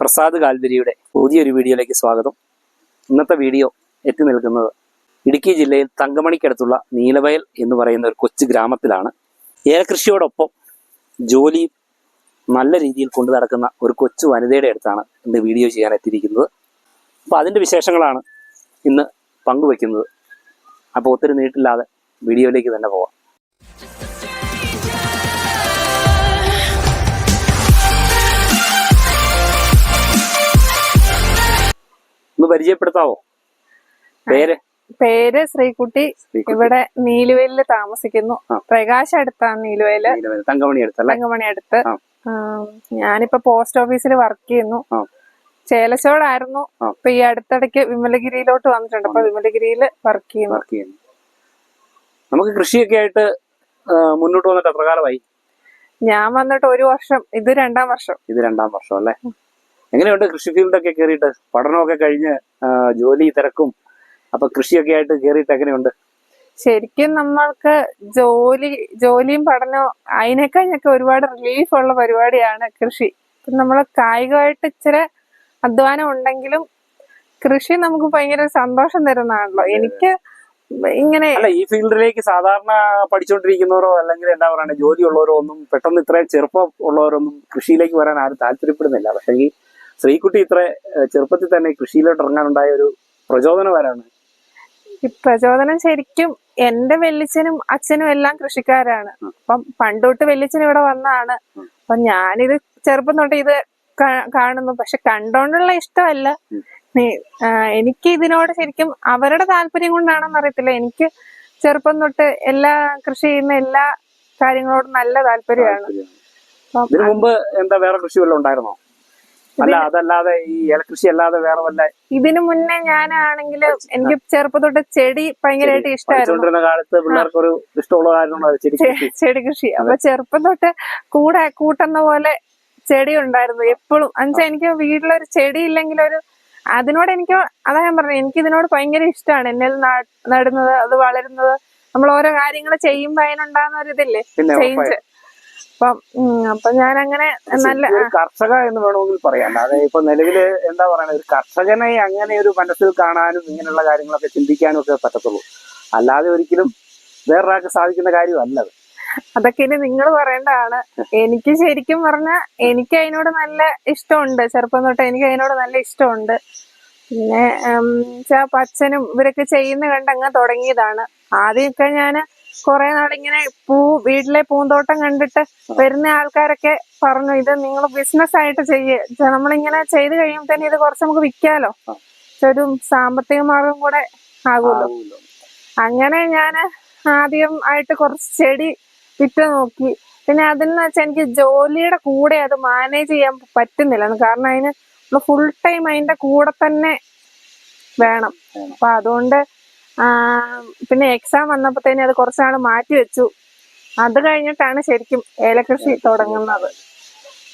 പ്രസാദ് കാൽവരിയുടെ പുതിയൊരു വീഡിയോയിലേക്ക് സ്വാഗതം. ഇന്നത്തെ വീഡിയോ എത്തി നിൽക്കുന്നത് ഇടുക്കി ജില്ലയിൽ തങ്കമണിക്കടുത്തുള്ള നീലവയൽ എന്ന് പറയുന്ന ഒരു കൊച്ചു ഗ്രാമത്തിലാണ്. ഏലകൃഷിയോടൊപ്പം ജോലി നല്ല രീതിയിൽ കൊണ്ടു നടക്കുന്ന ഒരു കൊച്ചു വനിതയുടെ അടുത്താണ് ഇന്ന് വീഡിയോ ചെയ്യാൻ എത്തിയിരിക്കുന്നത്. അപ്പോൾ അതിന്റെ വിശേഷങ്ങളാണ് ഇന്ന് പങ്കുവെക്കുന്നത്. അപ്പോൾ ഒത്തിരി നീട്ടില്ലാതെ വീഡിയോയിലേക്ക് തന്നെ പോവാം. ഒന്ന് പരിചയപ്പെടുത്താവോ? പേര്? പേര് ശ്രീകുട്ടി. ഇവിടെ നീലുവേലിൽ താമസിക്കുന്നു. പ്രകാശ് അടുത്താണ് നീലവയൽ തങ്കമണി അടുത്ത് തങ്കമണി അടുത്ത്. ഞാനിപ്പോ പോസ്റ്റ് ഓഫീസിൽ വർക്ക് ചെയ്യുന്നു. ചേലച്ചോടായിരുന്നു. ഇപ്പൊ ഈ അടുത്തിടയ്ക്ക് വിമലഗിരിയിലോട്ട് വന്നിട്ടുണ്ട്. അപ്പൊ വിമലഗിരിയിൽ വർക്ക് ചെയ്യുന്നു. നമുക്ക് കൃഷിയൊക്കെ ആയിട്ട് മുന്നോട്ട് വന്നിട്ട് എത്ര കാലമായി? ഞാൻ വന്നിട്ട് ഒരു വർഷം. ഇത് രണ്ടാം വർഷം. ഇത് രണ്ടാം വർഷം അല്ലേ? എങ്ങനെയുണ്ട് കൃഷി ഫീൽഡൊക്കെ കയറിയിട്ട് പഠനമൊക്കെ കഴിഞ്ഞ് ജോലി തിരക്കും. അപ്പൊ കൃഷിയൊക്കെ ആയിട്ട് കയറിയിട്ട് എങ്ങനെയുണ്ട്? ശരിക്കും നമ്മൾക്ക് ജോലി ജോലിയും പഠനവും അതിനേക്കഴിഞ്ഞൊക്കെ ഒരുപാട് റിലീഫ് ഉള്ള പരിപാടിയാണ് കൃഷി. നമ്മൾ കായികമായിട്ട് ഇച്ചിരി അധ്വാനം ഉണ്ടെങ്കിലും കൃഷി നമുക്ക് ഭയങ്കര സന്തോഷം തരുന്നതാണല്ലോ. എനിക്ക് ഇങ്ങനെ അല്ല ഈ ഫീൽഡിലേക്ക് സാധാരണ പഠിച്ചുകൊണ്ടിരിക്കുന്നവരോ അല്ലെങ്കിൽ എന്താ പറയുക ജോലിയുള്ളവരോ ഒന്നും പെട്ടെന്ന് ഇത്രയും ചെറുപ്പം ഉള്ളവരൊന്നും കൃഷിയിലേക്ക് വരാൻ ആരും താല്പര്യപ്പെടുന്നില്ല. പക്ഷേ ഈ ശ്രീകുട്ടി ഇത്ര ചെറുപ്പത്തിൽ തന്നെ കൃഷിയിലോട്ട് ഇറങ്ങാനുണ്ടായ ഒരു പ്രചോദനം ആരാണ്? ഈ പ്രചോദനം ശരിക്കും എന്റെ വെല്ലിച്ചനും അച്ഛനും എല്ലാം കൃഷിക്കാരാണ്. അപ്പം പണ്ടോട്ട് വെല്ലിച്ചൻ ഇവിടെ വന്നാണ് അപ്പൊ ഞാനിത് ചെറുപ്പം തൊട്ട് ഇത് കാണുന്നു. പക്ഷെ കണ്ടോണ്ടുള്ള ഇഷ്ടമല്ല. എനിക്ക് ഇതിനോട് ശരിക്കും അവരുടെ താല്പര്യം കൊണ്ടാണെന്ന് അറിയത്തില്ല. എനിക്ക് ചെറുപ്പം തൊട്ട് എല്ലാ കൃഷി ചെയ്യുന്ന എല്ലാ കാര്യങ്ങളോടും നല്ല താല്പര്യമാണ്. ഇതിനു മുമ്പ് എന്താ വേറെ കൃഷി വല്ലതും ഉണ്ടായിരുന്നോ? അല്ല അതല്ലാതെ ഈ ഏലകൃഷി അല്ലാതെ വേറെ വല്ല ഇതിനു മുന്നേ ഞാനാണെങ്കിൽ എനിക്ക് ചെറുപ്പത്തോട്ട് ചെടി ഭയങ്കരമായിട്ട് ഇഷ്ടമായിരുന്നു. കാലത്ത് പിള്ളേർക്ക് ഒരു ഇഷ്ടമുള്ള കാര്യമാണ് ചെടി കൃഷി. അപ്പൊ ചെറുപ്പം തൊട്ട് കൂടെ കൂട്ടുന്ന പോലെ ചെടി ഉണ്ടായിരുന്നു എപ്പോഴും. എന്നുവെച്ചാൽ എനിക്ക് വീട്ടിലൊരു ചെടി ഇല്ലെങ്കിൽ ഒരു അതിനോട് എനിക്ക് അതാ ഞാൻ പറഞ്ഞു എനിക്ക് ഇതിനോട് ഭയങ്കര ഇഷ്ടമാണ്. എന്നെ നടുന്നത് അത് വളരുന്നത്. നമ്മൾ ഓരോ കാര്യങ്ങൾ ചെയ്യുമ്പോ അതിനുണ്ടാകുന്ന ഒരു ഇതില്ലേ? ചേഞ്ച് അപ്പം ഞാൻ അങ്ങനെ നല്ല കർഷക എന്ന് വേണമെങ്കിൽ പറയാം. അല്ലാതെ ഇപ്പൊ നിലവിൽ എന്താ പറയുക ഒരു കർഷകനെ അങ്ങനെ ഒരു മനസ്സിൽ കാണാനും ഇങ്ങനെയുള്ള കാര്യങ്ങളൊക്കെ ചിന്തിക്കാനും ഒക്കെ പറ്റത്തുള്ളൂ. അല്ലാതെ ഒരിക്കലും വേറൊരാൾക്ക് സാധിക്കുന്ന കാര്യമല്ല അത്. അതൊക്കെ ഇനി നിങ്ങൾ പറയേണ്ടതാണ്. എനിക്ക് ശരിക്കും പറഞ്ഞ എനിക്ക് അതിനോട് നല്ല ഇഷ്ടമുണ്ട്. ചെറുപ്പം തൊട്ട് എനിക്ക് അതിനോട് നല്ല ഇഷ്ടമുണ്ട്. പിന്നെ അച്ഛനും ഇവരൊക്കെ ചെയ്യുന്ന കണ്ട് അങ്ങ് തുടങ്ങിയതാണ്. ആദ്യമൊക്കെ ഞാൻ കുറെ നാളിങ്ങനെ പൂ വീട്ടിലെ പൂന്തോട്ടം കണ്ടിട്ട് വരുന്ന ആൾക്കാരൊക്കെ പറഞ്ഞു ഇത് നിങ്ങൾ ബിസിനസ് ആയിട്ട് ചെയ്യേ നമ്മളിങ്ങനെ ചെയ്ത് കഴിയുമ്പോൾ തന്നെ ഇത് കുറച്ച് നമുക്ക് വിൽക്കാലോ ഒരു സാമ്പത്തിക മാർഗം കൂടെ ആകുമല്ലോ. അങ്ങനെ ഞാൻ ആദ്യം ആയിട്ട് കുറച്ച് ചെടി വിറ്റ് നോക്കി. പിന്നെ അതെന്ന് വെച്ചാൽ എനിക്ക് ജോലിയുടെ കൂടെ അത് മാനേജ് ചെയ്യാൻ പറ്റുന്നില്ല. കാരണം അതിന് നമ്മൾ ഫുൾ ടൈം അതിന്റെ കൂടെ തന്നെ വേണം. അപ്പൊ അതുകൊണ്ട് പിന്നെ എക്സാം വന്നപ്പോഴത്തേനും അത് കുറച്ചാൾ മാറ്റി വെച്ചു. അത് കഴിഞ്ഞിട്ടാണ് ശരിക്കും ഏലകൃഷി തുടങ്ങുന്നത്.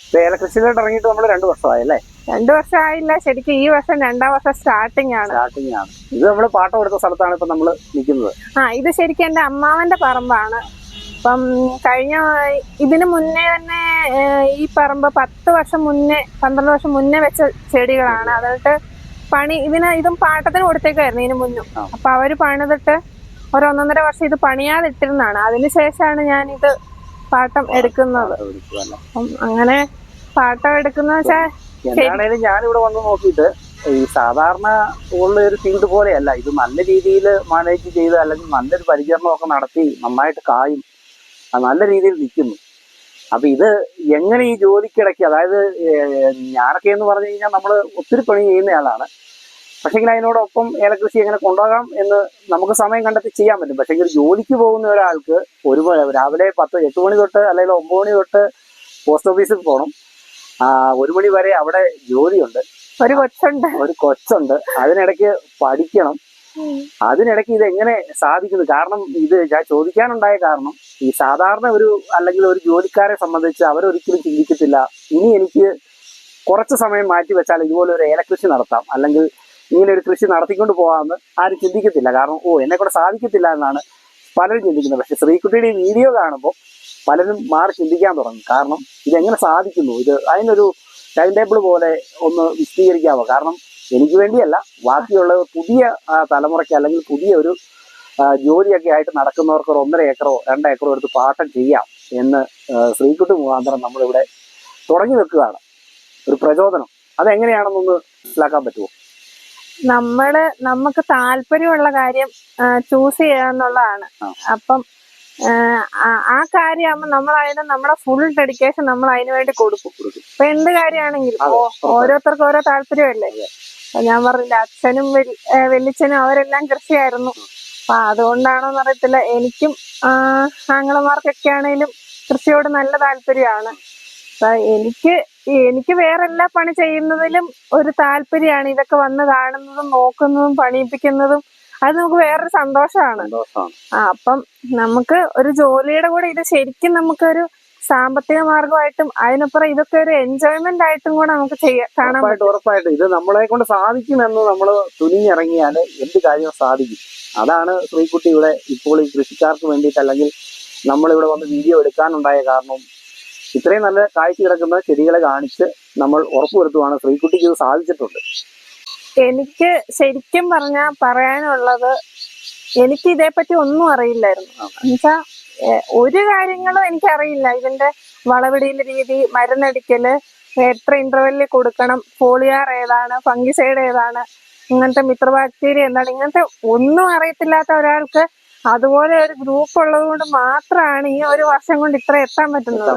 ഇപ്പൊ ഏലകൃഷിയിലോട്ട് ഇറങ്ങിയിട്ട് നമ്മൾ രണ്ടു വർഷമായി അല്ലേ രണ്ടു വർഷമായില്ല ശരിക്കും ഈ വർഷം രണ്ടാം വർഷം സ്റ്റാർട്ടിംഗ് ആണ്. സ്റ്റാർട്ടിംഗ് ആണ്. ഇത് നമ്മൾ പാട്ടം എടുത്ത സ്ഥലത്താണ് ഇപ്പൊ നമ്മൾ നിൽക്കുന്നത്. ആ ഇത് ശരിക്കും എന്റെ അമ്മാവന്റെ പറമ്പാണ്. അപ്പം കഴിഞ്ഞ ഇതിന് മുന്നേ തന്നെ ഈ പറമ്പ് പത്ത് വർഷം മുന്നേ പന്ത്രണ്ട് വർഷം മുന്നേ വെച്ച ചെടികളാണ്. എന്നിട്ട് പണി ഇതിന് ഇതും പാട്ടത്തിന് കൊടുത്തേക്കായിരുന്നു ഇതിന് മുന്നും. അപ്പൊ അവർ പണിതിട്ട് ഒരൊന്നൊന്നര വർഷം ഇത് പണിയാതിട്ടിരുന്നാണ് അതിനുശേഷമാണ് ഞാൻ ഇത് പാട്ടം എടുക്കുന്നത്. അങ്ങനെ പാട്ടം എടുക്കുന്ന വെച്ചാൽ ഞാൻ ഞാനിവിടെ വന്ന് നോക്കിയിട്ട് ഈ സാധാരണ ഉള്ള ഒരു ഫീൽഡ് പോലെയല്ല. ഇത് നല്ല രീതിയിൽ മാനേജ് ചെയ്ത് അല്ലെങ്കിൽ നല്ലൊരു പരിചരണമൊക്കെ നടത്തി നന്നായിട്ട് കായും. നല്ല രീതിയിൽ നിൽക്കുന്നു. അപ്പൊ ഇത് എങ്ങനെ ഈ ജോലിക്കിടയ്ക്ക് അതായത് ഞാനൊക്കെ എന്ന് പറഞ്ഞു കഴിഞ്ഞാൽ നമ്മൾ ഒത്തിരി പണി ചെയ്യുന്നയാളാണ് പക്ഷെങ്കിൽ അതിനോടൊപ്പം ഏലകൃഷി എങ്ങനെ കൊണ്ടുപോകാം എന്ന് നമുക്ക് സമയം കണ്ടെത്തി ചെയ്യാൻ പറ്റും. പക്ഷെങ്കിൽ ജോലിക്ക് പോകുന്ന ഒരാൾക്ക് ഒരു രാവിലെ പത്ത് എട്ട് മണി തൊട്ട് അല്ലെങ്കിൽ ഒമ്പത് മണി തൊട്ട് പോസ്റ്റ് ഓഫീസിൽ പോകണം. ആ, ഒരു മണി വരെ അവിടെ ജോലിയുണ്ട്. ഒരു കൊച്ചുണ്ട്. ഒരു കൊച്ചുണ്ട്. അതിനിടയ്ക്ക് പഠിക്കണം. അതിനിടയ്ക്ക് ഇത് എങ്ങനെ സാധിക്കുന്നു? കാരണം ഇത് ഞാൻ ചോദിക്കാനുണ്ടായ കാരണം ഈ സാധാരണ ഒരു അല്ലെങ്കിൽ ഒരു ജോലിക്കാരെ സംബന്ധിച്ച് അവരൊരിക്കലും ചിന്തിക്കത്തില്ല. ഇനി എനിക്ക് കുറച്ച് സമയം മാറ്റി വെച്ചാൽ ഇതുപോലെ ഒരു ഏലകൃഷി നടത്താം. അല്ലെങ്കിൽ ഇങ്ങനെ ഒരു കൃഷി നടത്തിക്കൊണ്ട് പോകാമെന്ന് ആരും ചിന്തിക്കത്തില്ല. കാരണം ഓ എന്നെ കൂടെ സാധിക്കത്തില്ല എന്നാണ് പലരും ചിന്തിക്കുന്നത്. പക്ഷെ ശ്രീകുട്ടിയുടെ വീഡിയോ കാണുമ്പോൾ പലരും മാറി ചിന്തിക്കാൻ തുടങ്ങും. കാരണം ഇതെങ്ങനെ സാധിക്കുന്നു? ഇത് അതിനൊരു ടൈം ടേബിൾ പോലെ ഒന്ന് വിശദീകരിക്കാമോ? കാരണം എനിക്ക് വേണ്ടിയല്ല ബാക്കിയുള്ള പുതിയ തലമുറയ്ക്ക് അല്ലെങ്കിൽ പുതിയ ഒരു ജോലിയൊക്കെ ആയിട്ട് നടക്കുന്നവർക്ക് ഒരു ഒന്നര ഏക്കറോ രണ്ട് ഏക്കറോ എടുത്ത് പാട്ടം ചെയ്യാം എന്ന് ശ്രീകുട്ടി മുഖാന്തരം നമ്മളിവിടെ തുടങ്ങി വെക്കുകയാണ്. ഒരു പ്രചോദനം. അതെങ്ങനെയാണെന്നൊന്ന് മനസ്സിലാക്കാൻ പറ്റുമോ? നമ്മൾ നമുക്ക് താല്പര്യമുള്ള കാര്യം ചൂസ് ചെയ്യാന്നുള്ളതാണ് എന്നുള്ളതാണ്. അപ്പം ആ, കാര്യമാകുമ്പോൾ നമ്മൾ അതിന് നമ്മുടെ ഫുൾ ഡെഡിക്കേഷൻ നമ്മൾ അതിനു വേണ്ടി കൊടുക്കും. ഇപ്പൊ എന്ത് കാര്യമാണെങ്കിലും. ഓരോരുത്തർക്കും ഓരോ താല്പര്യമല്ലേ? ഞാൻ പറഞ്ഞില്ല അച്ഛനും വെല്ലിച്ചനും അവരെല്ലാം കൃഷിയായിരുന്നു. അപ്പൊ അതുകൊണ്ടാണോന്ന് അറിയത്തില്ല. എനിക്കും ആംഗളമാർക്കൊക്കെ ആങ്ങളമാർക്കൊക്കെ ആണെങ്കിലും കൃഷിയോട് നല്ല താല്പര്യമാണ്. അപ്പൊ എനിക്ക് എനിക്ക് വേറെ എല്ലാ പണി ചെയ്യുന്നതിലും ഒരു താല്പര്യമാണ്. ഇതൊക്കെ വന്ന് കാണുന്നതും നോക്കുന്നതും പണിയിപ്പിക്കുന്നതും അത് നമുക്ക് വേറൊരു സന്തോഷമാണ്. സന്തോഷമാണ്. ആ അപ്പം നമുക്ക് ഒരു ജോലിയുടെ കൂടെ ഇത് ശരിക്കും നമുക്കൊരു സാമ്പത്തിക മാർഗമായിട്ടും അതിനപ്പുറം ഇതൊക്കെ ഒരു എൻജോയ്മെന്റ് ആയിട്ടും കൂടെ നമുക്ക് ചെയ്യാം കാണാൻ ഉറപ്പായിട്ടും ഉറപ്പായിട്ടും. ഇത് നമ്മളെ കൊണ്ട് സാധിക്കുമെന്ന് നമ്മൾ തുനിഞ്ഞിറങ്ങിയാൽ എന്ത് കാര്യം സാധിക്കും. അതാണ് ശ്രീകുട്ടി ഇവിടെ ഇപ്പോൾ ഈ കൃഷിക്കാർക്ക് വേണ്ടിയിട്ട് അല്ലെങ്കിൽ നമ്മളിവിടെ വന്ന് വീഡിയോ എടുക്കാനുണ്ടായ കാരണം. ഇത്രയും നല്ല കാഴ്ച കിടക്കുന്ന ചെടികളെ കാണിച്ച് നമ്മൾ ഉറപ്പുവരുത്തുവാണ് ശ്രീകുട്ടിക്ക് ഇത് സാധിച്ചിട്ടുണ്ട്. എനിക്ക് ശരിക്കും പറഞ്ഞാൽ പറയാനുള്ളത് എനിക്ക് ഇതേപ്പറ്റി ഒന്നും അറിയില്ലായിരുന്നു. എന്നുവെച്ചാൽ എന്നുവെച്ചാ ഒരു കാര്യങ്ങളും എനിക്കറിയില്ല. ഇതിന്റെ വളവിടിയിലെ രീതി മരുന്നടിക്കൽ എത്ര ഇന്റർവെല്ലിൽ കൊടുക്കണം ഫോളിയാർ ഏതാണ് ഫംഗിസൈഡ് ഏതാണ് ഇങ്ങനത്തെ മിത്രബാക്ടീരിയ എന്താണ് ഇങ്ങനത്തെ ഒന്നും അറിയത്തില്ലാത്ത ഒരാൾക്ക് അതുപോലെ ഒരു ഗ്രൂപ്പ് ഉള്ളത് കൊണ്ട് മാത്രമാണ് ഈ ഒരു വർഷം കൊണ്ട് ഇത്ര എത്താൻ പറ്റുന്നത്.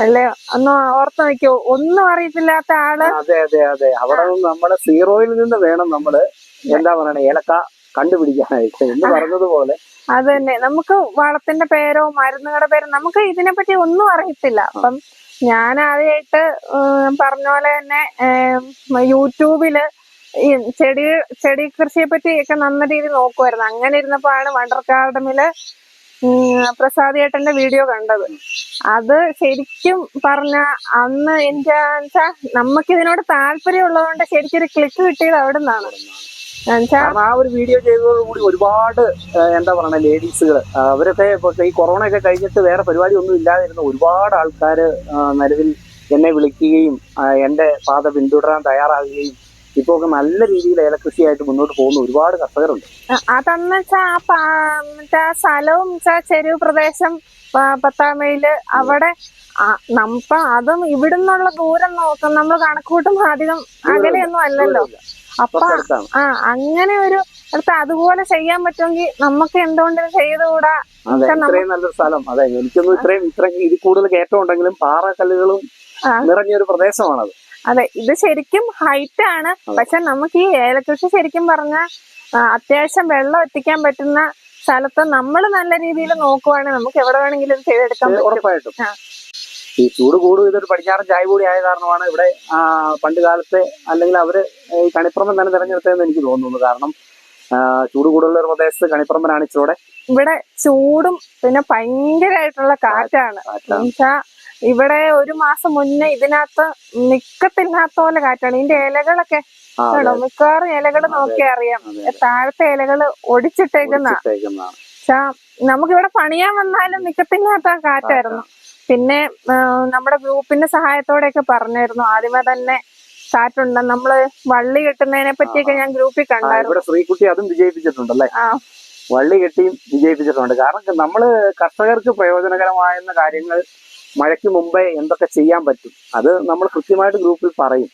അല്ലേ? ഒന്ന് ഓർത്ത് നോക്കിയോ? ഒന്നും അറിയത്തില്ലാത്ത ആൾ അതെ അതെ അതെ. അവിടെ നമ്മുടെ സീറോയിൽ നിന്ന് വേണം നമ്മൾ എന്താ പറയണേ? ഏലക്ക കണ്ടുപിടിക്കാനായിട്ട്. എന്ന് പറഞ്ഞതുപോലെ അത് തന്നെ നമുക്ക് വളത്തിന്റെ പേരോ മരുന്നുകളുടെ പേരോ നമുക്ക് ഇതിനെപ്പറ്റി ഒന്നും അറിയത്തില്ല. അപ്പം ഞാൻ ആദ്യമായിട്ട് പറഞ്ഞ പോലെ തന്നെ യൂട്യൂബിൽ ഈ ചെടി ചെടി കൃഷിയെ പറ്റി ഒക്കെ നല്ല രീതിയിൽ നോക്കുമായിരുന്നു അങ്ങനെ ഇരുന്നപ്പോഴാണ് വണ്ടർ ഗാർഡനിൽ പ്രസാദ് ഏട്ടന്റെ വീഡിയോ കണ്ടത്. അത് ശരിക്കും പറഞ്ഞ അന്ന് എന്താ വെച്ചാ നമുക്ക് ഇതിനോട് താല്പര്യം ഉള്ളതുകൊണ്ട് ശരിക്കും ഒരു ക്ലിക്ക് കിട്ടിയത് അവിടെ നിന്നാണ് കാരണം ആ ഒരു വീഡിയോ ചെയ്തതോടുകൂടി ഒരുപാട് എന്താ പറയണ ലേഡീസുകൾ അവരൊക്കെ ഈ കൊറോണ ഒക്കെ കഴിഞ്ഞിട്ട് വേറെ പരിപാടി ഒന്നും ഇല്ലാതിരുന്ന ഒരുപാട് ആൾക്കാർ നിലവിൽ എന്നെ വിളിക്കുകയും എന്റെ എന്റെ പാത പിന്തുടരാൻ തയ്യാറാകുകയും ഇപ്പൊ ഒക്കെ നല്ല രീതിയിൽ ഏലകൃഷിയായിട്ട് മുന്നോട്ട് പോകുന്ന ഒരുപാട് കർഷകരുണ്ട്. അതെന്ന് വെച്ചാ സ്ഥലവും ചെരുവ് പ്രദേശം പത്താം മൈൽ അവിടെ നമ്മ അതും ഇവിടുന്നുള്ള ദൂരം നോക്കും. നമ്മൾ കണക്കൂട്ടും അധികം അങ്ങനെയൊന്നും അല്ലല്ലോ. അപ്പൊ ആ അങ്ങനെ ഒരു അടുത്ത് അതുപോലെ ചെയ്യാൻ പറ്റുമെങ്കിൽ നമുക്ക് എന്തുകൊണ്ട് ചെയ്തുകൂടാ? ഇത്രയും നല്ലൊരു സ്ഥലം. അതെ എനിക്കൊന്നും ഇത്രയും ഇത്രയും ഇത് കൂടുതൽ കയറ്റം ഉണ്ടെങ്കിലും പാറക്കല്ലുകളും. നിറഞ്ഞൊരു പ്രദേശമാണത്. അതെ ഇത് ശരിക്കും ഹൈറ്റ് ആണ്. പക്ഷെ നമുക്ക് ഈ ഏലകൃഷി ശരിക്കും പറഞ്ഞ അത്യാവശ്യം വെള്ളം എത്തിക്കാൻ പറ്റുന്ന സ്ഥലത്ത് നമ്മൾ നല്ല രീതിയിൽ നോക്കുവാണെങ്കിൽ നമുക്ക് എവിടെ വേണമെങ്കിലും ചെയ്തെടുക്കാം ചെയ്തെടുക്കാൻ പറ്റും. ഉറപ്പായിട്ടും. ഈ ചൂട് കൂടും ഇതൊരു പടിഞ്ഞാറൻ ചായ കൂടി ആയ കാരണമാണ് ഇവിടെ പണ്ട് കാലത്തെ അല്ലെങ്കിൽ അവർ ഈ കണിപ്പുറമ്പൻ തന്നെ തിരഞ്ഞെടുത്തതെന്ന് എനിക്ക് തോന്നുന്നു. കാരണം ചൂട് കൂടുതലുള്ള ഒരു പ്രദേശത്ത് കണിപ്പുറമ്പനാണ് ഇച്ചിലൂടെ ഇവിടെ ചൂടും പിന്നെ ഭയങ്കരമായിട്ടുള്ള കാറ്റാണ്. എന്നുവെച്ചാ ഇവിടെ ഒരു മാസം മുന്നേ ഇതിനകത്ത് നിക്കത്തില്ലാത്ത പോലെ കാറ്റാണ്. ഇതിന്റെ ഇലകളൊക്കെ ആണോ മിക്കവാറും ഇലകൾ നോക്കിയാൽ അറിയാം. താഴത്തെ ഇലകൾ ഒടിച്ചിട്ടേക്കുന്ന. നമുക്കിവിടെ പണിയാൻ വന്നാലും നിക്കത്തില്ലാത്ത കാറ്റായിരുന്നു. പിന്നെ നമ്മുടെ ഗ്രൂപ്പിന്റെ സഹായത്തോടെയൊക്കെ പറഞ്ഞായിരുന്നു. ആദ്യമേ തന്നെ സാറ്റുണ്ട് നമ്മൾ വള്ളി കെട്ടുന്നതിനെ പറ്റിയൊക്കെ ഞാൻ ഗ്രൂപ്പിൽ കണ്ടായിരുന്നു. ശ്രീകുട്ടി അതും വിജയിപ്പിച്ചിട്ടുണ്ടല്ലേ വള്ളി കെട്ടിയും വിജയിപ്പിച്ചിട്ടുണ്ട്. കാരണം നമ്മൾ കർഷകർക്ക് പ്രയോജനകരമായ കാര്യങ്ങൾ മഴയ്ക്ക് മുമ്പേ എന്തൊക്കെ ചെയ്യാൻ പറ്റും അത് നമ്മൾ കൃത്യമായിട്ട് ഗ്രൂപ്പിൽ പറയും.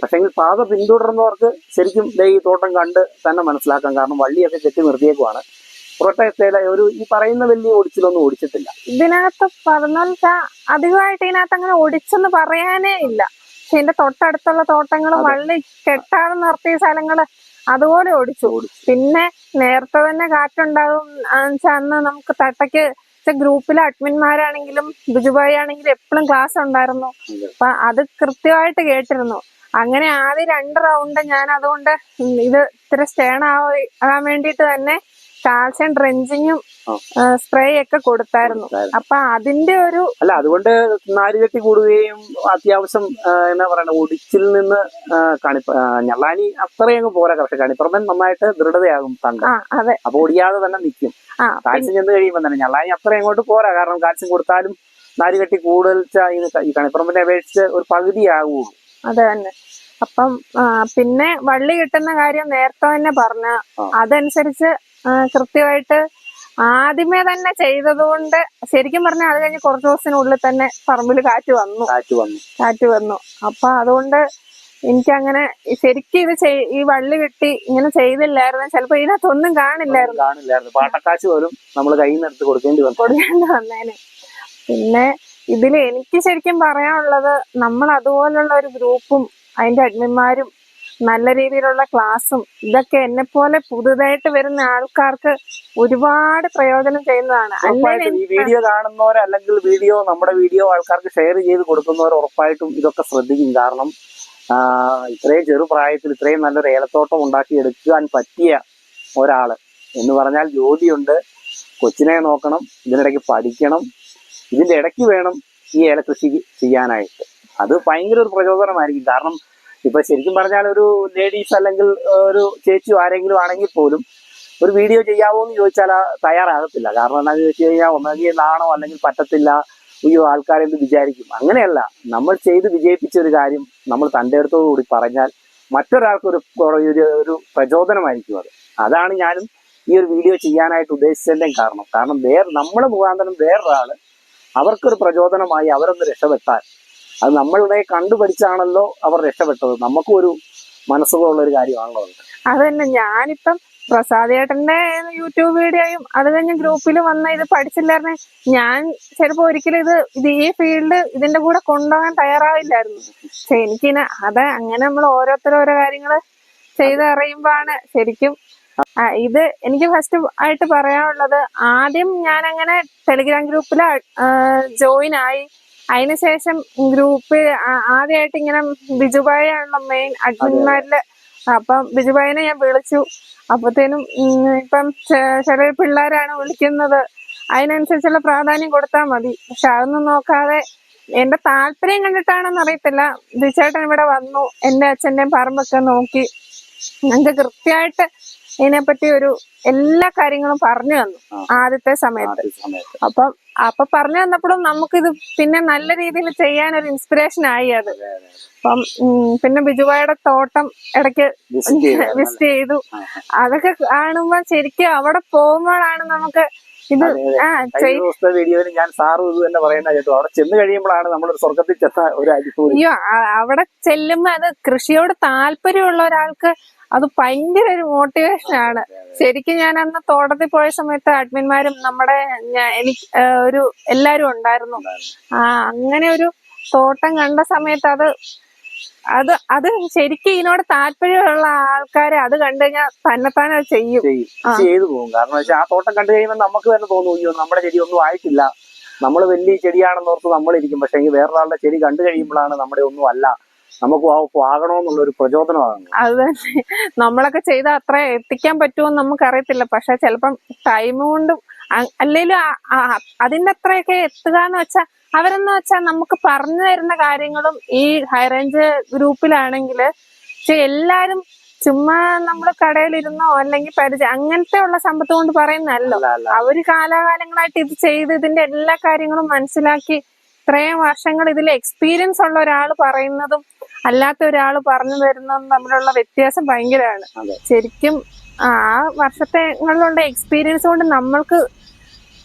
പക്ഷെങ്കിൽ പാത പിന്തുടരുന്നവർക്ക് ശരിക്കും ഈ തോട്ടം കണ്ട് തന്നെ മനസ്സിലാക്കാം. കാരണം വള്ളിയൊക്കെ കെട്ടി നിർത്തിയേക്കുവാണ്. പുറത്തെ ഒരു ഈ പറയുന്ന വലിയ ഒടിച്ചിലൊന്നും ഓടിച്ചിട്ടില്ല. ഇതിനകത്ത് പറഞ്ഞാൽ അധികമായിട്ട് ഇതിനകത്ത് അങ്ങനെ ഓടിച്ചെന്ന് പറയാനേ ഇല്ല. പക്ഷെ ഇതിന്റെ തൊട്ടടുത്തുള്ള തോട്ടങ്ങൾ വള്ളി കെട്ടാതെ നിർത്തിയ സ്ഥലങ്ങൾ അതുപോലെ ഓടിച്ചു പിന്നെ നേരത്തെ തന്നെ കാറ്റുണ്ടാകും അന്ന് നമുക്ക് തട്ടയ്ക്ക് ഗ്രൂപ്പിലെ അഡ്മിന്മാരാണെങ്കിലും ബിജുബായി ആണെങ്കിലും എപ്പോഴും ക്ലാസ് ഉണ്ടായിരുന്നു. അപ്പൊ അത് കൃത്യമായിട്ട് കേട്ടിരുന്നു. അങ്ങനെ ആദ്യം രണ്ട് റൗണ്ട് ഞാൻ അതുകൊണ്ട് ഇത് ഇത്ര സ്റ്റേൺ ആവാൻ വേണ്ടിയിട്ട് തന്നെ കാൽസ്യം ഡ്രെഞ്ചിങ്ങും. സ്പ്രേ ഒക്കെ കൊടുത്തായിരുന്നു. അപ്പൊ അതിന്റെ ഒരു അല്ല അതുകൊണ്ട് നാരുകെട്ടി കൂടുകയും അത്യാവശ്യം എന്താ എന്നാ പറയണ ഒടിച്ചിൽ നിന്ന് ആ, ഞള്ളാനി അത്രയും അങ്ങ് പോരാ. പക്ഷെ കണിപ്പുറമൻ നന്നായിട്ട് ദൃഢതയാകും തണ്ട് അതെ. അപ്പൊ ഒടിയാതെ തന്നെ നിൽക്കും കാൽസ്യം ചെന്ന് കഴിയുമ്പോൾ തന്നെ ഞള്ളാനി അത്ര അങ്ങോട്ട് പോരാ. കാരണം കാൽസ്യം കൊടുത്താലും നാരുകെട്ടി കൂടുതൽ ഈ കണിപ്പുറമ്പിനെ അപേക്ഷിച്ച് ഒരു പകുതിയാകുള്ളൂ അതെ തന്നെ. അപ്പം പിന്നെ വള്ളി കിട്ടുന്ന കാര്യം നേരത്തെ തന്നെ പറഞ്ഞ അതനുസരിച്ച് കൃത്യമായിട്ട് ആദ്യമേ തന്നെ ചെയ്തതുകൊണ്ട് ശരിക്കും പറഞ്ഞാൽ അത് കഴിഞ്ഞ് കുറച്ച് ദിവസത്തിനുള്ളിൽ തന്നെ പറമ്പിൽ കാറ്റ് വന്നു. കാറ്റ് വന്നു. കാറ്റ് വന്നു. അപ്പൊ അതുകൊണ്ട് എനിക്കങ്ങനെ ശരിക്കും ഇത് ഈ വള്ളി കിട്ടി ഇങ്ങനെ ചെയ്തില്ലായിരുന്നു. ചിലപ്പോ ഇതിനകത്തൊന്നും കാണില്ലായിരുന്നു. കാണില്ലായിരുന്നു. പാട്ടക്കാശ് പോലും നമ്മൾ കയ്യിൽ നിന്ന് എടുത്ത് കൊടുക്കേണ്ടി വന്നു. കൊടുക്കേണ്ടി വന്നേനെ. പിന്നെ ഇതിൽ എനിക്ക് ശരിക്കും പറയാനുള്ളത് നമ്മൾ അതുപോലുള്ള ഒരു ഗ്രൂപ്പും അതിന്റെ അഡ്മിന്മാരും നല്ല രീതിയിലുള്ള ക്ലാസ്സും ഇതൊക്കെ എന്നെ പോലെ പുതുതായിട്ട് വരുന്ന ആൾക്കാർക്ക് ഒരുപാട് പ്രയോജനം ചെയ്യുന്നതാണ്. ഈ വീഡിയോ കാണുന്നവർ അല്ലെങ്കിൽ വീഡിയോ നമ്മുടെ വീഡിയോ ആൾക്കാർക്ക് ഷെയർ ചെയ്ത് കൊടുക്കുന്നവർ ഉറപ്പായിട്ടും ഇതൊക്കെ ശ്രദ്ധിക്കും. കാരണം ആ, ഇത്രയും ചെറുപ്രായത്തിൽ ഇത്രയും നല്ലൊരു ഏലത്തോട്ടം ഉണ്ടാക്കി എടുക്കാൻ പറ്റിയ ഒരാൾ എന്ന് പറഞ്ഞാൽ ജോലിയുണ്ട്. കൊച്ചിനെ നോക്കണം ഇതിനിടയ്ക്ക് പഠിക്കണം ഇതിന്റെ ഇടയ്ക്ക് വേണം ഈ ഏലകൃഷി ചെയ്യാനായിട്ട്. അത് ഭയങ്കര ഒരു പ്രചോദനമായിരിക്കും. കാരണം ഇപ്പൊ ശരിക്കും പറഞ്ഞാൽ ഒരു ലേഡീസ് അല്ലെങ്കിൽ ഒരു ചേച്ചിയോ ആരെങ്കിലും ആണെങ്കിൽ പോലും ഒരു വീഡിയോ ചെയ്യാവോ എന്ന് ചോദിച്ചാൽ തയ്യാറാകത്തില്ല. കാരണം എന്താണെന്ന് ചോദിച്ചു കഴിഞ്ഞാൽ ഒന്നെങ്കിൽ നാണോ അല്ലെങ്കിൽ പറ്റത്തില്ല. അയ്യോ ആൾക്കാരെന്ത് വിചാരിക്കും? അങ്ങനെയല്ല. നമ്മൾ ചെയ്ത് വിജയിപ്പിച്ച ഒരു കാര്യം നമ്മൾ തന്റെ അടുത്തോടു കൂടി പറഞ്ഞാൽ മറ്റൊരാൾക്ക് ഒരു ഒരു പ്രചോദനമായിരിക്കും അത്. അതാണ് ഞാനും ഈ ഒരു വീഡിയോ ചെയ്യാനായിട്ട് ഉദ്ദേശിച്ചതിന്റെയും കാരണം. കാരണം വേറെ നമ്മൾ മുഖാന്തരം വേറൊരാൾ അവർക്കൊരു പ്രചോദനമായി അവരൊന്ന് രക്ഷപ്പെട്ടാൽ അത് നമ്മളുടെ കണ്ടുപഠിച്ചാണല്ലോ അവർ രക്ഷപ്പെട്ടത്. നമുക്കും ഒരു മനസ്സുകളുള്ള ഒരു കാര്യമാണല്ലോ അത്. തന്നെ ഞാനിപ്പം പ്രസാദേട്ടന്റെ യൂട്യൂബ് വീഡിയോയും അത് കഴിഞ്ഞ് ഗ്രൂപ്പിൽ വന്ന ഇത് പഠിച്ചില്ലായിരുന്നെ ഞാൻ ചിലപ്പോ ഒരിക്കലും ഇത് ഇത് ഈ ഫീൽഡ് ഇതിന്റെ കൂടെ കൊണ്ടുപോകാൻ തയ്യാറാവില്ലായിരുന്നു. പക്ഷെ എനിക്കിനെ അത് അങ്ങനെ നമ്മൾ ഓരോരുത്തരും ഓരോ കാര്യങ്ങൾ ചെയ്തറിയുമ്പോഴാണ് ശരിക്കും ഇത് എനിക്ക് ഫസ്റ്റ് ആയിട്ട് പറയാനുള്ളത് ആദ്യം ഞാൻ അങ്ങനെ ടെലിഗ്രാം ഗ്രൂപ്പിൽ ജോയിൻ ആയി. അതിനുശേഷം ഗ്രൂപ്പ് ആദ്യമായിട്ട് ഇങ്ങനെ ബിജുബായാണല്ലോ മെയിൻ അഡ്മിന്മാരിൽ അപ്പം ബിജുബായിനെ ഞാൻ വിളിച്ചു. അപ്പത്തേനും ഇപ്പം ചില ചെറിയ പിള്ളേരാണ് വിളിക്കുന്നത്. അതിനനുസരിച്ചുള്ള പ്രാധാന്യം കൊടുത്താൽ മതി. പക്ഷെ അതൊന്നും നോക്കാതെ എന്റെ താല്പര്യം കണ്ടിട്ടാണെന്ന് അറിയത്തില്ല. ദിച്ചേട്ടൻ ഇവിടെ വന്നു. എന്റെ അച്ഛന്റെയും പറമ്പൊക്കെ നോക്കി. ഞങ്ങൾക്ക് കൃത്യമായിട്ട് ഇതിനെപ്പറ്റി ഒരു എല്ലാ കാര്യങ്ങളും പറഞ്ഞു തന്നു. ആദ്യത്തെ സമയത്ത്. അപ്പൊ അപ്പം പറഞ്ഞു തന്നപ്പോഴും നമുക്കിത് പിന്നെ നല്ല രീതിയിൽ ചെയ്യാൻ ഒരു ഇൻസ്പിറേഷൻ ആയി അത്. അപ്പം പിന്നെ ബിജുവായുടെ തോട്ടം ഇടയ്ക്ക് വിസിറ്റ് ചെയ്തു. അതൊക്കെ കാണുമ്പോ ശരിക്കും അവിടെ പോകുമ്പോഴാണ് നമുക്ക് ഇത് അതെ, അതെ. ആ കഴിഞ്ഞ ചെയ്- ദിവസത്തെ വീഡിയോയിൽ ഞാൻ സാറും ഇത് തന്നെ പറയുന്ന കേട്ടു. അവിടെ ചെന്ന് കഴിയുമ്പോഴാണ് നമ്മളൊരു സ്വർഗത്തിൽ ചെന്ന ഒരു അനുഭൂതി അയ്യോ അവിടെ ചെല്ലുമ്പോ അത് കൃഷിയോട് താല്പര്യമുള്ള ഒരാൾക്ക് അത് ഭയങ്കര ഒരു മോട്ടിവേഷൻ ആണ്. ശരിക്കും ഞാൻ അന്ന് തോട്ടത്തിൽ പോയ സമയത്ത് അഡ്മിന്മാരും നമ്മുടെ എനിക്ക് ഒരു എല്ലാരും ഉണ്ടായിരുന്നു. ആ അങ്ങനെ ഒരു തോട്ടം കണ്ട സമയത്ത് അത് അത് അത് ശരിക്കും ഇതിനോട് താല്പര്യമുള്ള ആൾക്കാരെ അത് കണ്ടു കഴിഞ്ഞാൽ തന്നെത്താനെ അത് ചെയ്യും. ചെയ്തു പോകും. കാരണം വെച്ചാൽ ആ തോട്ടം കണ്ടു കഴിയുമ്പോൾ നമുക്ക് തന്നെ തോന്നും അയ്യോ നമ്മുടെ ചെടി ഒന്നും ആയിട്ടില്ല. നമ്മൾ വലിയ ചെടിയാണെന്ന് ഓർത്ത് നമ്മളിരിക്കും. പക്ഷെ വേറൊരാളുടെ ചെടി കണ്ടു കഴിയുമ്പോഴാണ് നമ്മുടെ ഒന്നും അല്ല. നമുക്ക് ആകണമെന്നുള്ള ഒരു പ്രചോദനമാകുന്നത് അത് തന്നെ. നമ്മളൊക്കെ ചെയ്ത അത്ര എത്തിക്കാൻ പറ്റുമെന്ന് നമുക്ക് അറിയത്തില്ല പക്ഷെ ചിലപ്പം ടൈം കൊണ്ടും അല്ലെങ്കിലും അതിന്റെ അത്രയൊക്കെ എത്തുക എന്ന് വെച്ചാൽ അവരെന്ന് വെച്ചാൽ നമുക്ക് പറഞ്ഞു തരുന്ന കാര്യങ്ങളും ഈ ഹൈറേഞ്ച് ഗ്രൂപ്പിലാണെങ്കിൽ എല്ലാരും ചുമ്മാ നമ്മൾ കടയിലിരുന്നോ അല്ലെങ്കിൽ പരിചയം അങ്ങനത്തെ ഉള്ള സമ്പത്ത് കൊണ്ട് പറയുന്നല്ലോ അവർ കാലാകാലങ്ങളായിട്ട് ഇത് ചെയ്ത് ഇതിന്റെ എല്ലാ കാര്യങ്ങളും മനസ്സിലാക്കി ഇത്രയും വർഷങ്ങൾ ഇതിൽ എക്സ്പീരിയൻസ് ഉള്ള ഒരാൾ പറയുന്നതും അല്ലാത്ത ഒരാൾ പറഞ്ഞു തരുന്നതും തമ്മിലുള്ള വ്യത്യാസം ഭയങ്കരമാണ്. ശരിക്കും ആ വർഷത്തെങ്ങളിലുള്ള എക്സ്പീരിയൻസ് കൊണ്ട് നമ്മൾക്ക്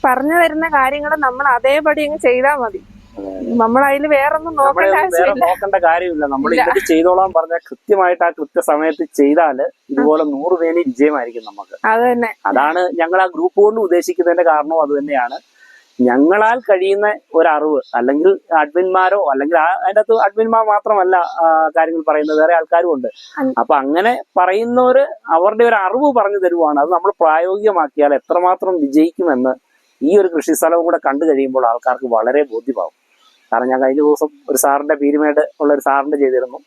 പറഞ്ഞു തരുന്ന കാര്യങ്ങൾ നമ്മൾ അതേപടി അങ്ങ് ചെയ്താൽ മതി. നമ്മൾ അതിൽ വേറൊന്നും നോക്കേണ്ട കാര്യമില്ല. നമ്മൾ ഇല്ല. ഇന്നത് ചെയ്തോളാൻ പറഞ്ഞാൽ കൃത്യമായിട്ട് ആ കൃത്യ സമയത്ത് ചെയ്താൽ ഇതുപോലെ നൂറ് പേര് വിജയമായിരിക്കും നമുക്ക്. അത് തന്നെ. അതാണ് ഞങ്ങൾ ആ ഗ്രൂപ്പ് കൊണ്ട് ഉദ്ദേശിക്കുന്നതിന്റെ കാരണവും അത് തന്നെയാണ്. ഞങ്ങളാൽ കഴിയുന്ന ഒരറിവ് അല്ലെങ്കിൽ അഡ്മിന്മാരോ അല്ലെങ്കിൽ ആ- അതിന്റെ അകത്ത് അഡ്മിന്മാർ മാത്രമല്ല കാര്യങ്ങൾ പറയുന്നത്. വേറെ ആൾക്കാരും ഉണ്ട്. അപ്പൊ അങ്ങനെ പറയുന്നവര് അവരുടെ ഒരു അറിവ് പറഞ്ഞു തരുവാണ്. അത് നമ്മൾ പ്രായോഗികമാക്കിയാൽ എത്രമാത്രം വിജയിക്കുമെന്ന് ഈ ഒരു കൃഷി സ്ഥലവും കൂടെ കണ്ടു കഴിയുമ്പോൾ ആൾക്കാർക്ക് വളരെ ബോധ്യമാവും കാരണം ഞാൻ കഴിഞ്ഞ ദിവസം ഒരു സാറിന്റെ പീരുമേട് ഉള്ള ഒരു സാറിന്റെ ചെയ്തിരുന്നു.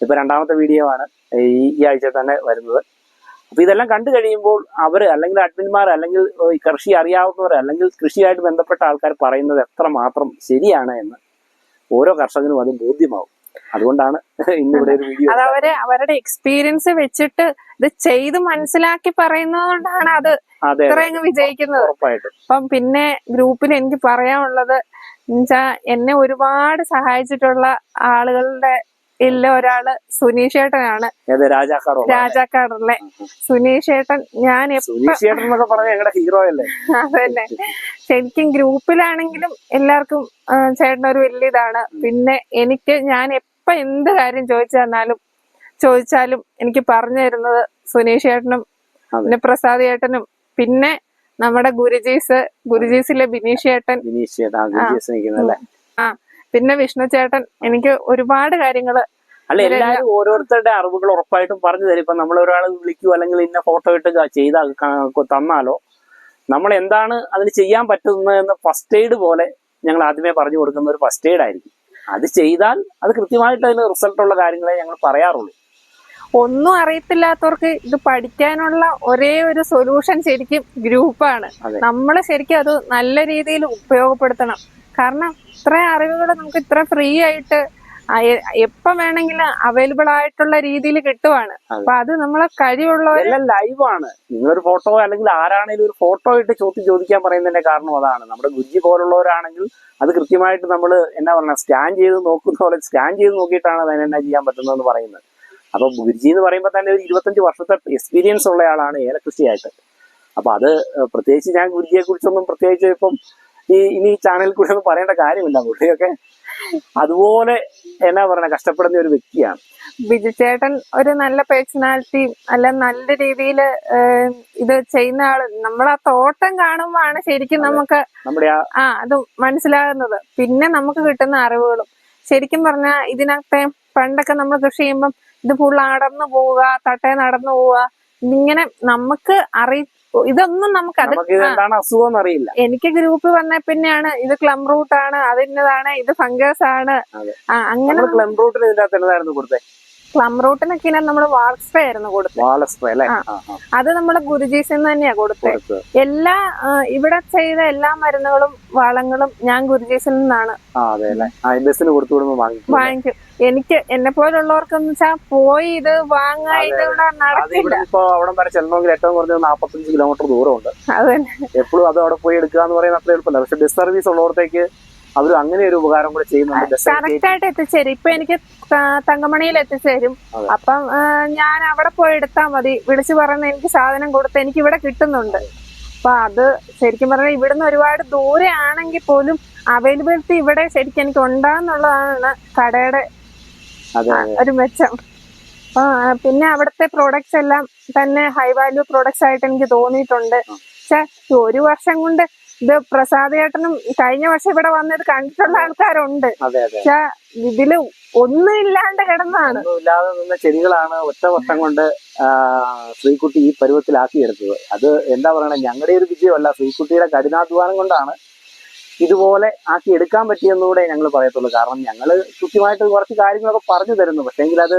ഇപ്പൊ രണ്ടാമത്തെ വീഡിയോ ആണ് ഈ ആഴ്ച തന്നെ വരുന്നത്. അപ്പൊ ഇതെല്ലാം കണ്ടു കഴിയുമ്പോൾ അവർ അല്ലെങ്കിൽ അഡ്മിന്മാർ അല്ലെങ്കിൽ കൃഷി അറിയാവുന്നവർ അല്ലെങ്കിൽ കൃഷിയായിട്ട് ബന്ധപ്പെട്ട ആൾക്കാർ പറയുന്നത് എത്ര മാത്രം ശരിയാണ് എന്ന് ഓരോ കർഷകനും അത് ബോധ്യമാവും. അതുകൊണ്ടാണ് ഇന്നിവിടെ ഒരു വീഡിയോ അത് അവർ അവരുടെ എക്സ്പീരിയൻസ് വെച്ചിട്ട് ഇത് ചെയ്ത് മനസ്സിലാക്കി പറയുന്നത് കൊണ്ടാണ് അത് ഇത്രയങ്ങ് വിജയിക്കുന്നത്. അപ്പം പിന്നെ ഗ്രൂപ്പിൽ എനിക്ക് പറയാനുള്ളത് എന്നുവെച്ചാ എന്നെ ഒരുപാട് സഹായിച്ചിട്ടുള്ള ആളുകളുടെ ഇല്ല ഒരാൾ സുനീഷ് ഏട്ടനാണ്. സുനീഷേട്ടൻ ഞാൻ പറഞ്ഞ ഹീറോ അല്ലേ? അതന്നെ. ശരിക്കും ഗ്രൂപ്പിലാണെങ്കിലും എല്ലാവർക്കും ചേട്ടൻ ഒരു വലിയ ഇതാണ് പിന്നെ എനിക്ക് ഞാൻ എപ്പ എന്ത് കാര്യം ചോദിച്ചു തന്നാലും ചോദിച്ചാലും എനിക്ക് പറഞ്ഞു തരുന്നത് സുനീഷ് ഏട്ടനും പിന്നെ പ്രസാദ് ഏട്ടനും പിന്നെ നമ്മുടെ ഗുരുജീസ് ഗുരുജീസിലെ ബിനീഷ് ഏട്ടൻ. ആ. പിന്നെ വിഷ്ണു ചേട്ടൻ എനിക്ക് ഒരുപാട് കാര്യങ്ങൾ അല്ല എല്ലാവരും ഓരോരുത്തരുടെ അറിവുകൾ ഉറപ്പായിട്ടും പറഞ്ഞു തരും. ഇപ്പൊ നമ്മൾ ഒരാൾ വിളിക്കൂ അല്ലെങ്കിൽ ഇന്ന ഫോട്ടോ ഇട്ട് ചെയ്ത തന്നാലോ നമ്മൾ എന്താണ് അതിന് ചെയ്യാൻ പറ്റുന്നതെന്ന് ഫസ്റ്റ് എയ്ഡ് പോലെ ഞങ്ങൾ ആദ്യമേ പറഞ്ഞു കൊടുക്കുന്ന ഒരു ഫസ്റ്റ് എയ്ഡ് ആയിരിക്കും. അത് ചെയ്താൽ അത് കൃത്യമായിട്ട് അതിന് റിസൾട്ട് ഉള്ള കാര്യങ്ങളെ ഞങ്ങൾ പറയാറുള്ളൂ. ഒന്നും അറിയത്തില്ലാത്തവർക്ക് ഇത് പഠിക്കാനുള്ള ഒരേ ഒരു സൊല്യൂഷൻ ശരിക്കും ഗ്രൂപ്പാണ്. നമ്മൾ ശരിക്കും അത് നല്ല രീതിയിൽ ഉപയോഗപ്പെടുത്തണം. കാരണം ഇത്ര അറിവുകൾ നമുക്ക് ഇത്ര ഫ്രീ ആയിട്ട് എപ്പം വേണമെങ്കിലും അവൈലബിൾ ആയിട്ടുള്ള രീതിയിൽ കിട്ടുവാണ്. അപ്പൊ അത് നമ്മളെ കഴിവുള്ളവർ ലൈവാണ് നിങ്ങളൊരു ഫോട്ടോ അല്ലെങ്കിൽ ആരാണെങ്കിലും ഒരു ഫോട്ടോ ഇട്ട് ചോദ്യം ചോദിക്കാൻ പറയുന്നതിന്റെ കാരണം അതാണ്. നമ്മുടെ ഗുരുജി പോലുള്ളവരാണെങ്കിൽ അത് കൃത്യമായിട്ട് നമ്മൾ എന്നാ പറയുക സ്കാൻ ചെയ്ത് നോക്കുന്ന പോലെ സ്കാൻ ചെയ്ത് നോക്കിയിട്ടാണ് അതിനെ എന്നാ ചെയ്യാൻ പറ്റുന്നതെന്ന് പറയുന്നത്. അപ്പൊ ഗുരുജി എന്ന് പറയുമ്പോൾ തന്നെ ഒരു ഇരുപത്തഞ്ച് വർഷത്തെ എക്സ്പീരിയൻസ് ഉള്ള ആളാണ് ഏലകൃഷിയായിട്ട്. അപ്പൊ അത് പ്രത്യേകിച്ച് ഞാൻ ഗുരുജിയെ കുറിച്ചൊന്നും പ്രത്യേകിച്ച് ഇപ്പം ഈ ഇനി ഈ ചാനലിൽ കൂടി ഒന്നും പറയേണ്ട കാര്യമില്ല പുള്ളിയൊക്കെ അതുപോലെ എന്നാ പറയണ കഷ്ടപ്പെടുന്ന ഒരു വ്യക്തിയാണ്. ബിജു ചേട്ടൻ ഒരു നല്ല പേഴ്സണാലിറ്റി അല്ല നല്ല രീതിയിൽ ഇത് ചെയ്യുന്ന ആൾ. നമ്മൾ ആ തോട്ടം കാണുമ്പോഴാണ് ശരിക്കും നമുക്ക് ആ അത് മനസ്സിലാകുന്നത്. പിന്നെ നമുക്ക് കിട്ടുന്ന അറിവുകളും. ശരിക്കും പറഞ്ഞാൽ ഇതിനകത്തെ പണ്ടൊക്കെ നമ്മൾ കൃഷി ചെയ്യുമ്പം ഇത് ഫുൾ അടന്നു പോവുക തട്ടേ നടന്നു പോവുക. ഇങ്ങനെ നമുക്ക് അറി ഇതൊന്നും നമുക്ക് എന്താണ് അസുഖം അറിയില്ല എനിക്ക് ഗ്രൂപ്പ് വന്ന പിന്നെയാണ് ഇത് ക്ലം റൂട്ട് ആണ് അതിന്നതാണ് ഇത് ഫംഗസ് ആണ്. അങ്ങനെ ക്ലം റൂട്ടിന് ഇതിന്റെ അകത്ത് എന്തായിരുന്നു കൊടുത്തേ? ക്ലം റൂട്ടിനൊക്കെ നമ്മൾ വാൾസ്പ്രേ ആയിരുന്നു കൊടുത്തത് അത് നമ്മുടെ ഗുരുജീസിൽ നിന്ന് തന്നെയാ കൊടുത്തത്. എല്ലാ ഇവിടെ ചെയ്ത എല്ലാ മരുന്നുകളും വളങ്ങളും ഞാൻ ഗുരുജീസിൽ നിന്നാണ് വാങ്ങിക്കും എനിക്ക് എന്നെ പോലുള്ളവർക്ക് വെച്ചാൽ പോയി ഇത് വാങ്ങാ അതെ, അത്. നടക്കില്ല. അവിടെ വരെ ചെല്ലണമെങ്കിൽ ഏറ്റവും കുറഞ്ഞ നാപ്പത്തഞ്ച് കിലോമീറ്റർ ദൂരമുണ്ട്. അത് എപ്പോഴും അത് അവിടെ പോയി എടുക്കുക എന്ന് പറയുന്നത് അത്ര എളുപ്പമല്ല. പക്ഷെ ബസ് സർവീസ് ഉള്ളവർക്ക് അവർ അങ്ങനെ ഒരു ഉപകാരം കൂടെ ചെയ്യുന്നുണ്ട്. കറക്റ്റ് ആയിട്ട് എത്തിച്ചേരും. ഇപ്പൊ എനിക്ക് തങ്കമണിയിൽ എത്തിച്ചേരും. അപ്പം ഞാൻ അവിടെ പോയി എടുത്താൽ മതി. വിളിച്ചു പറഞ്ഞ് എനിക്ക് സാധനം കൊടുത്ത് എനിക്ക് ഇവിടെ കിട്ടുന്നുണ്ട്. അപ്പൊ അത് ശരിക്കും പറഞ്ഞാൽ ഇവിടുന്ന് ഒരുപാട് ദൂരെ ആണെങ്കിൽ പോലും അവൈലബിലിറ്റി ഇവിടെ ശരിക്കും എനിക്ക് ഉണ്ടാകുന്നുള്ളതാണ് കടയുടെ ഒരു മെച്ചം. അപ്പൊ പിന്നെ അവിടുത്തെ പ്രോഡക്ട്സ് എല്ലാം തന്നെ ഹൈ വാല്യൂ പ്രോഡക്ട്സ് ആയിട്ട് എനിക്ക് തോന്നിയിട്ടുണ്ട്. പക്ഷെ ഒരു വർഷം കൊണ്ട് ഇത് പ്രസാദ് ചേട്ടനും കഴിഞ്ഞ വർഷം ഇവിടെ വന്നത് കണ്ടിട്ടുള്ള ആൾക്കാരുണ്ട്. പക്ഷെ ഇതിൽ ഒന്നും ഇല്ലാണ്ട് കിടന്നാണ്. ഇല്ലാതെ നിന്ന ചെടികളാണ് ഒറ്റ വർഷം കൊണ്ട് ശ്രീകുട്ടി ഈ പരുവത്തിലാക്കി എടുത്തത് അത് എന്താ പറയണേ? ഞങ്ങളുടെ ഒരു വിജയമല്ല. ശ്രീകുട്ടിയുടെ കഠിനാധ്വാനം കൊണ്ടാണ് ഇതുപോലെ ആക്കി എടുക്കാൻ പറ്റിയെന്നുകൂടെ ഞങ്ങൾ പറയത്തുള്ളൂ. കാരണം ഞങ്ങൾ കൃത്യമായിട്ട് കുറച്ച് കാര്യങ്ങളൊക്കെ പറഞ്ഞു തരുന്നു. പക്ഷേങ്കിൽ അത്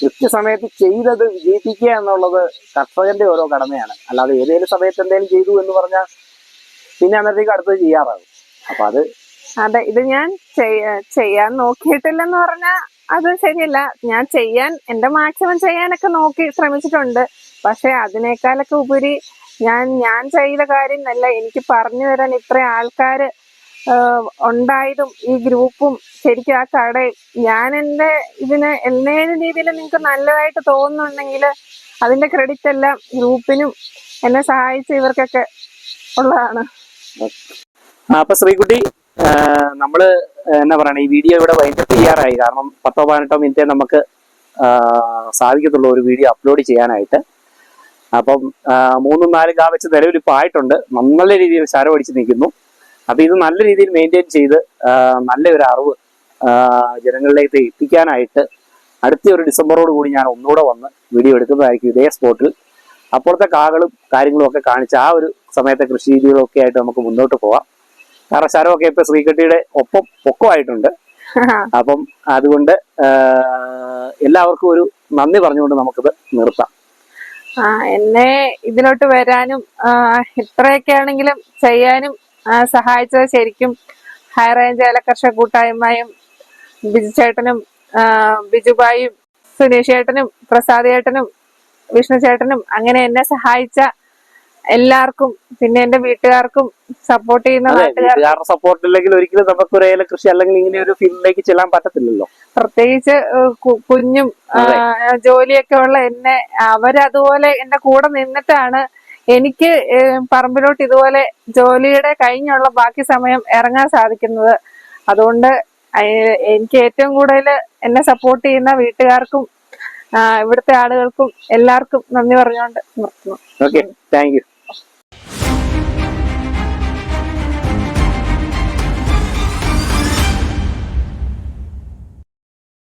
കൃത്യസമയത്ത് ചെയ്തത് വിജയിപ്പിക്കുക എന്നുള്ളത് കർഷകന്റെ ഓരോ കടമയാണ്. അല്ലാതെ ഏതേലും സമയത്ത് എന്തെങ്കിലും ചെയ്തു എന്ന് പറഞ്ഞാൽ പിന്നെ അന്നേരത്തേക്ക് അടുത്തത് ചെയ്യാറാകും അപ്പൊ അത് അതെ ഇത് ഞാൻ ചെയ്യ- ചെയ്യാൻ നോക്കിയിട്ടില്ലെന്ന് പറഞ്ഞാൽ അത് ശരിയല്ല. ഞാൻ ചെയ്യാൻ എന്റെ മാക്സിമം ചെയ്യാനൊക്കെ നോക്കി ശ്രമിച്ചിട്ടുണ്ട്. പക്ഷെ അതിനേക്കാളൊക്കെ ഉപരി ഞാൻ ഞാൻ ചെയ്ത കാര്യം നല്ല എനിക്ക് പറഞ്ഞു തരാൻ ഇത്ര ആൾക്കാര് ഉണ്ടായതും ഈ ഗ്രൂപ്പും ശരിക്കും ആ കട ഞാൻ എന്റെ ഇതിന് എന്നേലും രീതിയിൽ നിങ്ങൾക്ക് നല്ലതായിട്ട് തോന്നുന്നുണ്ടെങ്കിൽ അതിന്റെ ക്രെഡിറ്റ് എല്ലാം ഗ്രൂപ്പിനും എന്നെ സഹായിച്ച ഇവർക്കൊക്കെ ഉള്ളതാണ്. അപ്പൊ ശ്രീകുട്ടി നമ്മൾ എന്നാ പറയണ ഈ വീഡിയോ ഇവിടെ ഭയങ്കര തയ്യാറായി. കാരണം പത്തോ പതിനെട്ടോ മിനിറ്റേ നമുക്ക് സാധിക്കത്തുള്ളൂ ഒരു വീഡിയോ അപ്ലോഡ് ചെയ്യാനായിട്ട്. അപ്പം മൂന്നും നാലും കാ വെച്ച് നിലവിൽ ഇപ്പോൾ ആയിട്ടുണ്ട്. നല്ല രീതിയിൽ ശരം അടിച്ച് നിൽക്കുന്നു. അപ്പൊ ഇത് നല്ല രീതിയിൽ മെയിന്റെയിൻ ചെയ്ത് നല്ലൊരു അറിവ് ജനങ്ങളിലേക്ക് എത്തിക്കാനായിട്ട് അടുത്ത ഒരു ഡിസംബറോട് കൂടി ഞാൻ ഒന്നുകൂടെ വന്ന് വീഡിയോ എടുക്കുന്നതായിരിക്കും ഇതേ സ്പോട്ടിൽ അപ്പോഴത്തെ കാകളും കാര്യങ്ങളും ഒക്കെ കാണിച്ച് ആ ഒരു സമയത്തെ കൃഷി രീതികളും ഒക്കെ ആയിട്ട് നമുക്ക് മുന്നോട്ട് പോവാം. കാരണം ശരമൊക്കെ ഇപ്പൊ ശ്രീകെട്ടിയുടെ ഒപ്പം പൊക്കമായിട്ടുണ്ട്. അപ്പം അതുകൊണ്ട് എല്ലാവർക്കും ഒരു നന്ദി പറഞ്ഞുകൊണ്ട് നമുക്കിത് നിർത്താം. എന്നെ ഇതിലോട്ട് വരാനും ഇത്രയൊക്കെ ആണെങ്കിലും ചെയ്യാനും സഹായിച്ചത് ശരിക്കും ഹൈ റേഞ്ച് ഏലകർഷക കൂട്ടായ്മയും ബിജു ചേട്ടനും ബിജുബായും സുനീഷ് ചേട്ടനും പ്രസാദ് ചേട്ടനും വിഷ്ണു ചേട്ടനും അങ്ങനെ എന്നെ സഹായിച്ച എല്ലാവർക്കും പിന്നെ എന്റെ വീട്ടുകാർക്കും സപ്പോർട്ട് ചെയ്യുന്ന വീട്ടുകാരുടെ സപ്പോർട്ട് ഇല്ലെങ്കിൽ ഒരിക്കലും നമുക്ക് ഒരു ഏല കൃഷി അല്ലെങ്കിൽ ഇങ്ങനെ ഒരു ഫീൽഡിലേക്ക് ചെല്ലാൻ പറ്റത്തില്ലല്ലോ. പ്രത്യേകിച്ച് കുഞ്ഞും ജോലിയൊക്കെ ഉള്ള എന്നെ അവരതുപോലെ എന്റെ കൂടെ നിന്നിട്ടാണ് എനിക്ക് പറമ്പിലോട്ട് ഇതുപോലെ ജോലിയുടെ കഴിഞ്ഞുള്ള ബാക്കി സമയം ഇറങ്ങാൻ സാധിക്കുന്നത്. അതുകൊണ്ട് എനിക്ക് ഏറ്റവും കൂടുതൽ എന്നെ സപ്പോർട്ട് ചെയ്യുന്ന വീട്ടുകാർക്കും ഇവിടുത്തെ ആളുകൾക്കും എല്ലാവർക്കും നന്ദി പറഞ്ഞുകൊണ്ട് നിർത്തുന്നു. Okay thank you